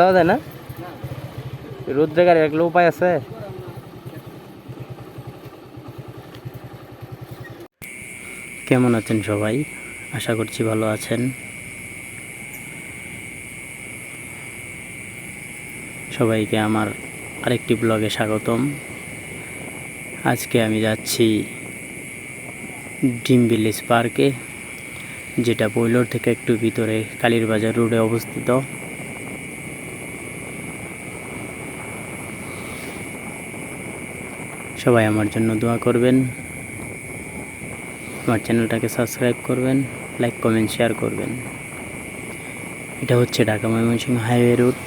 যাওয়া যায় না? রোদ্রে গাড়ি উপায় আছে? কেমন আছেন সবাই? আশা করছি ভালো আছেন। সবাইকে আমার আরেকটি ব্লগে স্বাগতম। আজকে আমি যাচ্ছি ড্রিম ভিলেজ পার্কে, যেটা বৈলোর থেকে একটু ভিতরে কালীরবাজার রোডে অবস্থিত। সবাই আমার জন্য দোয়া করবেন। আমার চ্যানেলটাকে সাবস্ক্রাইব করবেন লাইক কমেন্ট শেয়ার করবেন। এটা হচ্ছে ঢাকা ময়মনসিংহ হাইওয়ে রুট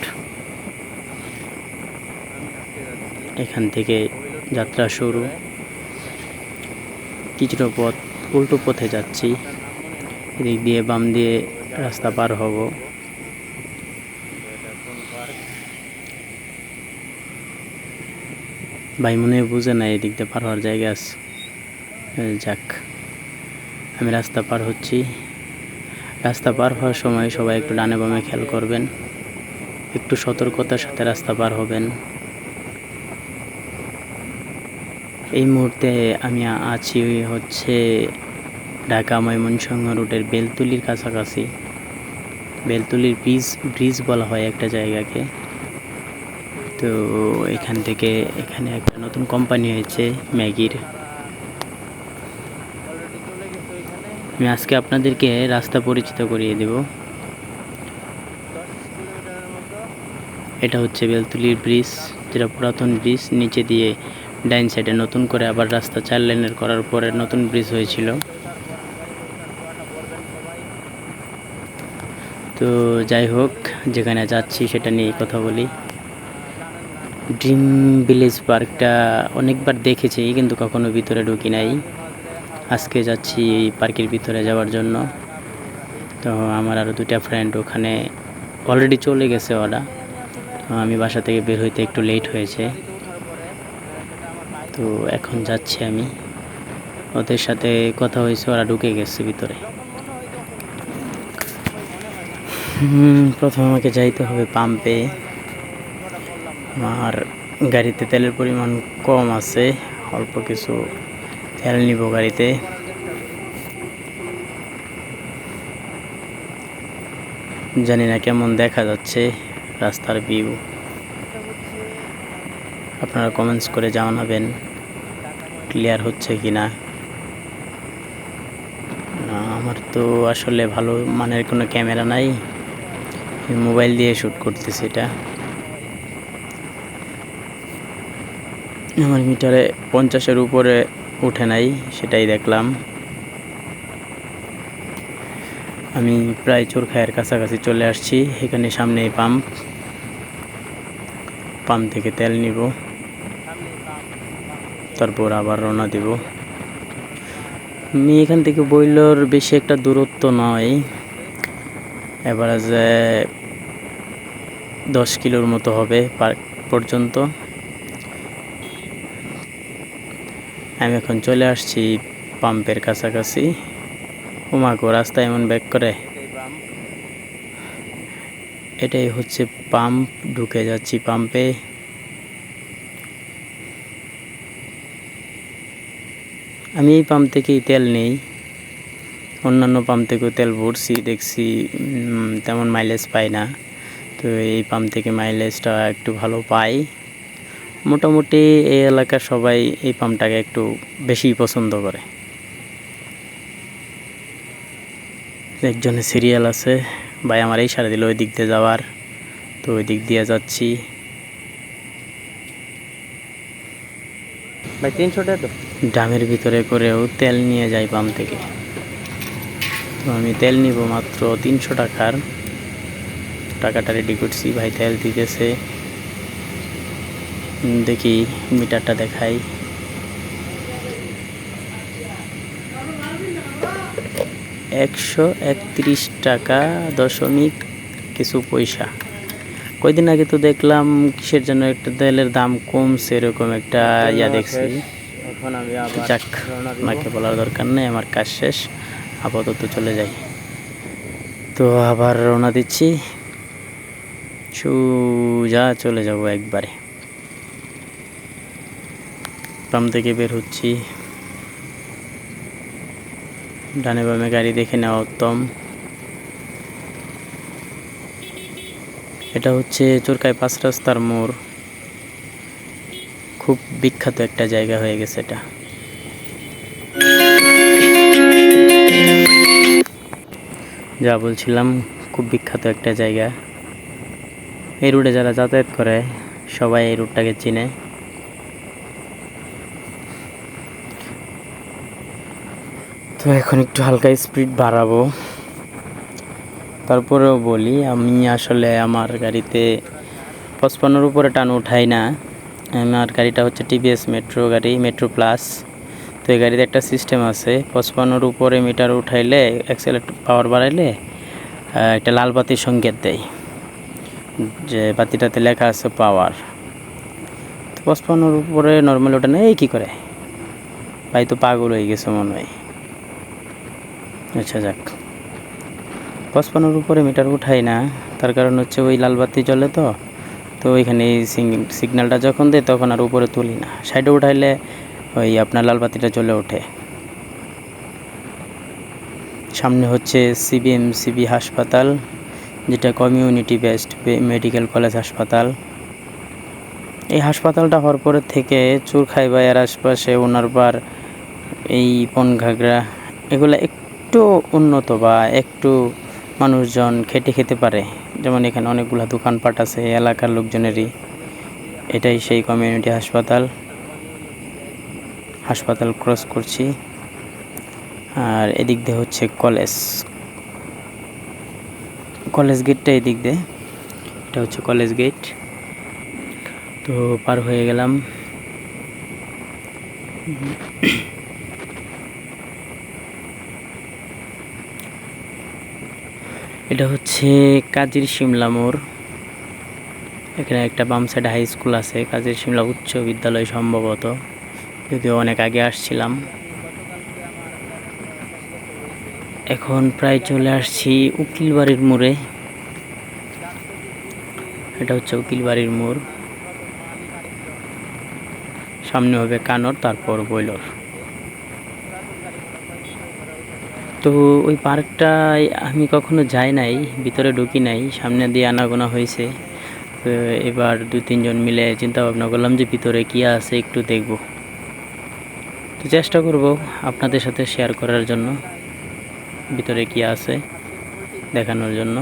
এখান থেকে যাত্রা শুরু। কিছুটা পথ, উল্টো পথে যাচ্ছি। এদিক দিয়ে বাম দিয়ে রাস্তা পার হব। ভাই মনে বুঝে না, এদিক দিয়ে পার হওয়ার জায়গা আছে। যাক, আমি রাস্তা পার হচ্ছি। রাস্তা পার হওয়ার সময় সবাই একটু ডানে বামে খেয়াল করবেন। একটু সতর্কতার সাথে রাস্তা পার হবেন। এই মুহূর্তে আমি আছি হচ্ছে ঢাকা ময়মনসিংহ রুটের বেলতুলির কাছাকাছি। বেলতুলির ব্রিজ ব্রিজ বলা হয় একটা জায়গাকে। তো এখান থেকে এখানে একটা নতুন কোম্পানি হয়েছে, ম্যাগির। আমি আজকে আপনাদেরকে রাস্তা পরিচিত করিয়ে দেব। এটা হচ্ছে বেলতুলির ব্রিজ, যেটা পুরাতন ব্রিজ, নিচে দিয়ে ডাইন সাইডে নতুন করে আবার রাস্তা চার লেনের করার পরে নতুন ব্রিজ হয়েছিল। তো যাই হোক, যেখানে যাচ্ছি সেটা নিয়ে কথা বলি। ড্রিম ভিলেজ পার্কটা অনেকবার দেখেছি, কিন্তু কখনো ভিতরে ঢুকি নাই। আজকে যাচ্ছি এই পার্কের ভিতরে যাওয়ার জন্য। তো আমার আরও দুটা ফ্রেন্ড ওখানে অলরেডি চলে গেছে ওরা। আমি বাসা থেকে বের হইতে একটু লেট হয়েছে। তো এখন যাচ্ছি আমি। ওদের সাথে কথা হয়েছে, ওরা ঢুকে গেছে ভিতরে। প্রথমে আমাকে যাইতে হবে পাম্পে আমার গাড়িতে তেলের পরিমাণ কম আছে, অল্প কিছু তেল নিব গাড়িতে। জানি না কেমন দেখা যাচ্ছে রাস্তার ভিউ আপনারা কমেন্টস করে জানাবেন ক্লিয়ার হচ্ছে কি না, আমার তো আসলে ভালো মানের কোনো ক্যামেরা নাই মোবাইল দিয়ে শ্যুট করতেছি এটা। আমার মিটারে পঞ্চাশের উপরে উঠে নাই, সেটাই দেখলাম। আমি প্রায় চোরখায়ের কাছাকাছি চলে আসছি, এখানে সামনে পাম্প। পাম্প থেকে তেল নিব, তারপর আবার রওনা দিব। আমি এখান থেকে বইলোর বেশি একটা দূরত্ব নয় এবার যে দশ কিলোর মতো হবে পার্ক পর্যন্ত। আমি এখন চলে আসছি পাম্পের কাছাকাছি। উমাকো রাস্তা এমন ব্যাক করে। এটাই হচ্ছে পাম্প, ঢুকে যাচ্ছি পাম্পে। আমি এই পাম্প থেকেই তেল নেই। অন্যান্য পাম্প থেকেও তেল ভরছি, দেখছি তেমন মাইলেজ পাই না। তো এই পাম্প থেকে মাইলেজটা একটু ভালো পাই। মোটামুটি এই এলাকার সবাই এই পাম্পটাকে একটু বেশি পছন্দ করে। একজনের সিরিয়াল আছে ভাই আমার এই সারা দিল ওই দিক দিয়ে যাওয়ার তো ওই দিক দিয়ে যাচ্ছি। ভাই তিনশো টাকা তো? ড্রামের ভিতরে করেও তেল নিয়ে যাই পাম্প থেকে। তো আমি তেল নিব মাত্র তিনশো টাকার। টাকাটা রেডি করছি ভাই তেল দিতেছে। দেখি মিটারটা দেখাই। একশো একত্রিশ টাকা দশমিক কিছু পয়সা। কয়দিন আগে তো দেখলাম কিসের জন্য একটা তেলের দাম কমছে এরকম একটা ইয়া দেখছি। যাক। ওনাকে বলার দরকার নেই আমার কাজ শেষ আপাতত চলে যাই। তো আবার রওনা দিচ্ছি। সোজা চলে যাব একবারে। বাম থেকে বের হচ্ছি। ডানে বামে গাড়ি দেখে নেওয়া উত্তম। এটা হচ্ছে চোরকায় পাঁচ রাস্তার মোড়। খুব বিখ্যাত একটা জায়গা হয়ে গেছে এটা। যা বলছিলাম, খুব বিখ্যাত একটা জায়গা। এই রুটে যারা যাতায়াত করে, সবাই এই রুটটাকে চিনে। তো এখন একটু হালকা স্পিড বাড়াবো। তারপরেও বলি, আমি আসলে আমার গাড়িতে পঁচপান্নর উপরে টান উঠাই না। আমার গাড়িটা হচ্ছে টিভিএস মেট্রো গাড়ি মেট্রো প্লাস তো এই গাড়িতে একটা সিস্টেম আছে, পঁচপান্নর উপরে মিটার উঠাইলে অ্যাক্সেলেট পাওয়ার বাড়াইলে একটা লাল বাতির সংকেত দেয়, যে বাতিটাতে লেখা আছে পাওয়ার তো পঁচপান্নর উপরে নর্মাল ওটা নেই কী করে? ভাই তো পাগল হয়ে গেছে মনে হয়। আচ্ছা যাক। পঁচপান্নর উপরে মিটার উঠাই না। তার কারণ হচ্ছে ওই লাল বাতি জ্বলে তো। তো ওইখানে এই সিগন্যালটা যখন দেয়, তখন আর উপরে তুলি না। সাইডে উঠাইলে ওই আপনার লাল বাতিটা জ্বলে ওঠে। সামনে হচ্ছে সিবিএম সিবিএমসিবি হাসপাতাল, যেটা কমিউনিটি বেসড মেডিকেল কলেজ হাসপাতাল। এই হাসপাতালটা হওয়ার পরে থেকে চুরখাইবাইয়ের আশপাশে ওনারবার এই পনঘাগরা এগুলো একটু উন্নত বা একটু মানুষজন খেটে খেতে পারে। যেমন এখানে অনেকগুলো দোকানপাট আছে এলাকার লোকজনেরই। এটাই সেই কমিউনিটি হাসপাতাল। হাসপাতাল ক্রস করছি। আর এদিক দিয়ে হচ্ছে কলেজ। কলেজ গেটটা এদিক দিয়ে। এটা হচ্ছে কলেজ গেট তো পার হয়ে গেলাম। এটা হচ্ছে কাজীর শিমলা মোড়। এখানে একটা বাম সাইডে হাই স্কুল আছে। কাজীর শিমলা উচ্চ বিদ্যালয় সম্ভবত। যদিও অনেক আগে আসছিলাম। এখন প্রায় চলে আসছি উকিল বাড়ির মোড়ে। এটা হচ্ছে উকিল বাড়ির মোড়। সামনে হবে কানর, তারপর বৈলর। তো ওই পার্কটায় আমি কখনো যাই নাই, ভিতরে ঢুকি নাই, সামনে দিয়ে আনাগোনা হয়েছে। তো এবার দু তিনজন মিলে চিন্তা ভাবনা করলাম যে ভিতরে কী আছে একটু দেখব। তো চেষ্টা করব আপনাদের সাথে শেয়ার করার জন্য, ভিতরে কি আছে দেখানোর জন্য।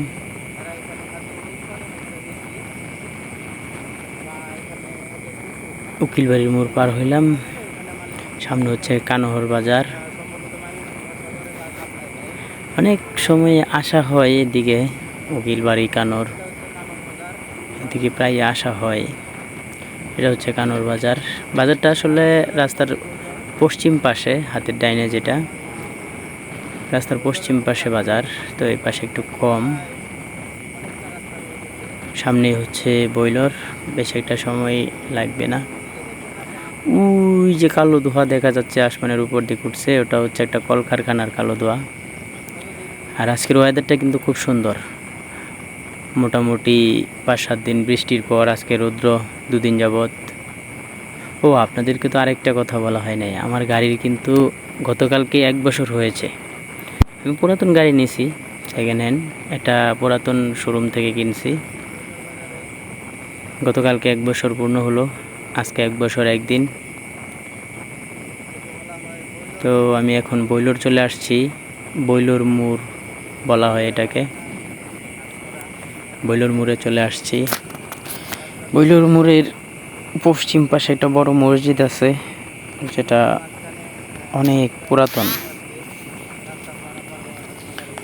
উকিল বাড়ির মোড় পার হইলাম, সামনে হচ্ছে কানহর বাজার। অনেক সময় আসা হয় এদিকে, উকিল বাড়ি, কানর। এদিকে প্রায় আসা হয়। এটা হচ্ছে কানর বাজার। বাজারটা আসলে রাস্তার পশ্চিম পাশে, হাতের ডাইনে যেটা। রাস্তার পশ্চিম পাশে বাজার, তো এই পাশে একটু কম। সামনে হচ্ছে বইলর, বেশ একটা সময় লাগবে না। ওই যে কালো ধোঁয়া দেখা যাচ্ছে, আসমানের উপর দিকে উঠছে ওটা হচ্ছে একটা কলকারখানার কালো ধোঁয়া। আর আজকের ওয়েদারটা কিন্তু খুব সুন্দর। মোটামুটি পাঁচ সাত দিন বৃষ্টির পর আজকে রৌদ্র দুদিন যাবৎ। ও, আপনাদেরকে তো আরেকটা কথা বলা হয় নাই, আমার গাড়ির কিন্তু গতকালকে এক বছর হয়েছে। আমি পুরাতন গাড়ি নিয়েছি সেকেন্ড হ্যান্ড একটা পুরাতন শোরুম থেকে কিনছি। গতকালকে এক বছর পূর্ণ হলো, আজকে এক বছর একদিন। তো আমি এখন বইলোর চলে আসছি বইলোর মোড় বলা হয় এটাকে। বইলোর মোড়ে চলে আসছি। বইলোর মোড়ের পশ্চিম পাশে একটা বড় মসজিদ আছে, যেটা অনেক পুরাতন।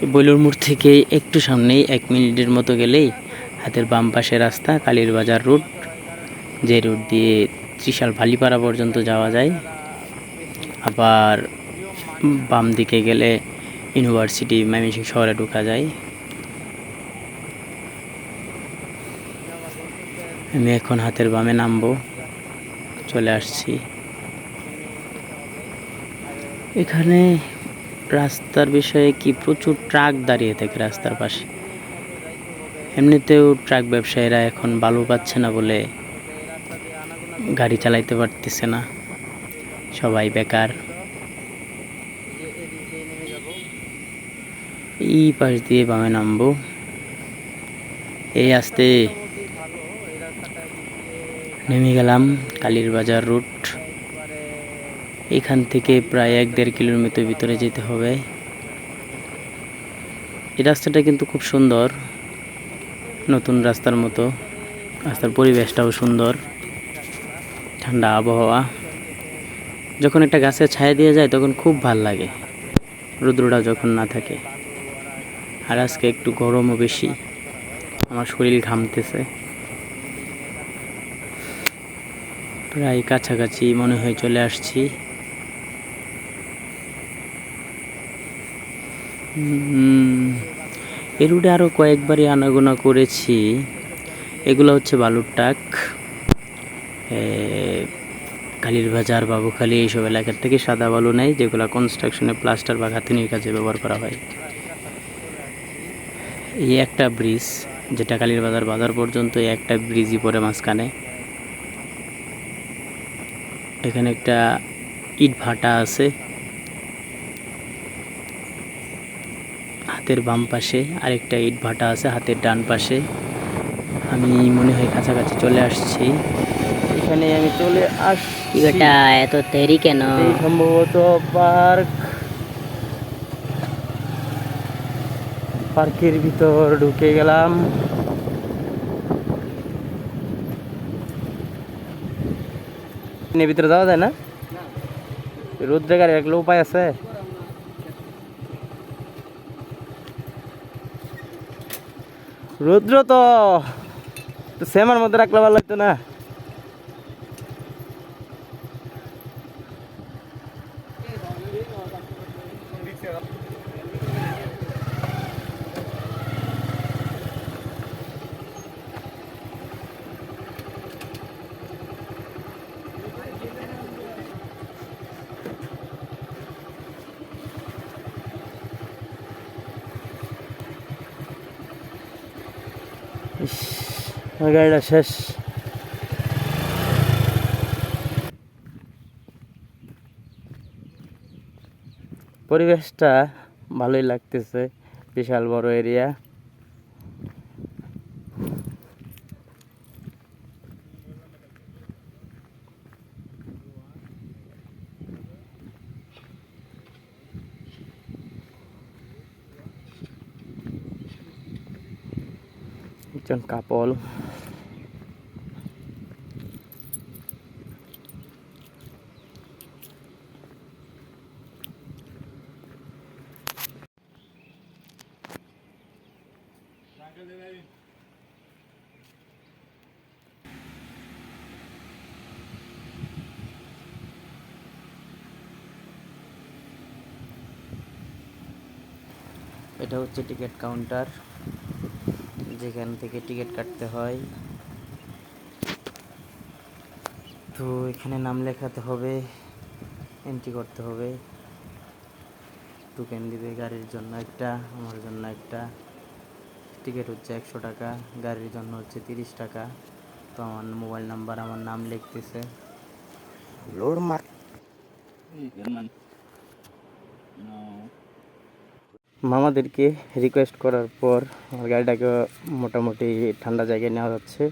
এই বইলোর মোড় থেকে একটু সামনেই এক মিনিটের মতো গেলেই হাতের বাম পাশে রাস্তা, কালীর বাজার রুট যে রুট দিয়ে ত্রিশাল ভালিপাড়া পর্যন্ত যাওয়া যায়। আবার বাম দিকে গেলে ইউনিভার্সিটি ময়মনসিংহ শহরে ঢোকা যায়। আমি এখন হাতের বামে নামবো, চলে আসছি। এখানে রাস্তার বিষয়ে কি প্রচুর ট্রাক দাঁড়িয়ে থাকে রাস্তার পাশে? এমনিতেও ট্রাক ব্যবসায়ীরা এখন বালু পাচ্ছে না বলে গাড়ি চালাইতে পারতেছে না। সবাই বেকার। এই পাশ দিয়ে বামে নামবো। এই আসতে। নেমে গেলাম কালীর বাজার রুট। এখান থেকে প্রায় এক দেড় কিলোমিটার ভিতরে যেতে হবে। এই রাস্তাটা কিন্তু খুব সুন্দর। নতুন রাস্তার মতো। রাস্তার পরিবেশটাও সুন্দর। ঠান্ডা আবহাওয়া। যখন একটা গাছে ছায়া দিয়ে যায়, তখন খুব ভালো লাগে। রৌদ্রটা যখন না থাকে। আর আজকে একটু গরমও বেশি। আমার শরীর ঘামতেছে। প্রায় কাছাকাছি মনে হয় চলে আসছি। এই রুটে আরও কয়েকবারই আনাগোনা করেছি। এগুলো হচ্ছে বালুর টাক এ, কালীর বাজার বাবুখালী এইসব এলাকার থেকে সাদা বালু নেয় যেগুলো কনস্ট্রাকশনে প্লাস্টার বা গাঁথনির কাজে ব্যবহার করা হয়। এই একটা ব্রিজ যেটা কালীর বাজার বাজার পর্যন্ত এই একটা ব্রিজই পড়ে মাঝখানে। এখানে একটা ইট ভাটা আছে। হাতের বাম পাশে আরেকটা ইট ভাটা আছে হাতের ডান পাশে। আমি মনে হয় কাছাকাছি চলে আসছি। এখানে আমি চলে আসছি। বেটা এত দেরি কেন? সম্ভবত পার্ক পার্কের ভিতর ঢুকে গেলাম। ভিতরে যাওয়া যায় না? রোদ্রেগার একলো উপায় আছে? রুদ্র তো সেমার মধ্যে রাখলে ভালো লাগতো না। আমার গাড়িটা শেষ। পরিবেশটা ভালোই লাগতেছে বিশাল বড় এরিয়া একজন কাপল। এটা হচ্ছে টিকিট কাউন্টার। যেখান থেকে টিকিট কাটতে হয়। তো এখানে নাম লেখাতে হবে এন্ট্রি করতে হবে। টোকেন দিবে গাড়ির জন্য একটা আমার জন্য একটা। টিকিট হচ্ছে একশো টাকা গাড়ির জন্য হচ্ছে তিরিশ টাকা। তো আমার মোবাইল নাম্বার আমার নাম লিখতেছে। লোড মার মামাদেরকে রিকোয়েস্ট করার পর আমার গাড়িটাকে মোটামুটি ঠান্ডা জায়গায় নেওয়া যাচ্ছে।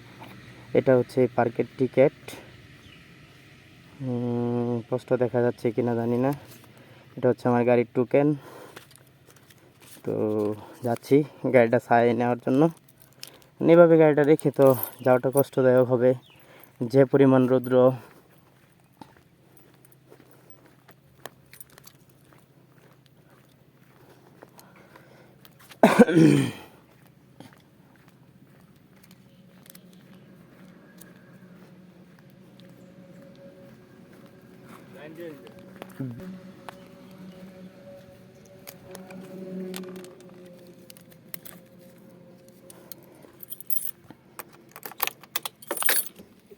এটা হচ্ছে পার্কের টিকিট স্পষ্ট দেখা যাচ্ছে কিনা জানি না। এটা হচ্ছে আমার গাড়ির টোকেন তো যাচ্ছি গাড়িটা ছায় নেওয়ার জন্য। এভাবে গাড়িটা রেখে তো যাওয়াটা কষ্টদায়ক হবে। যে পরিমাণ রৌদ্র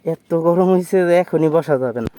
এত গরম হয়েছে যে এখনই বসা যাবে না।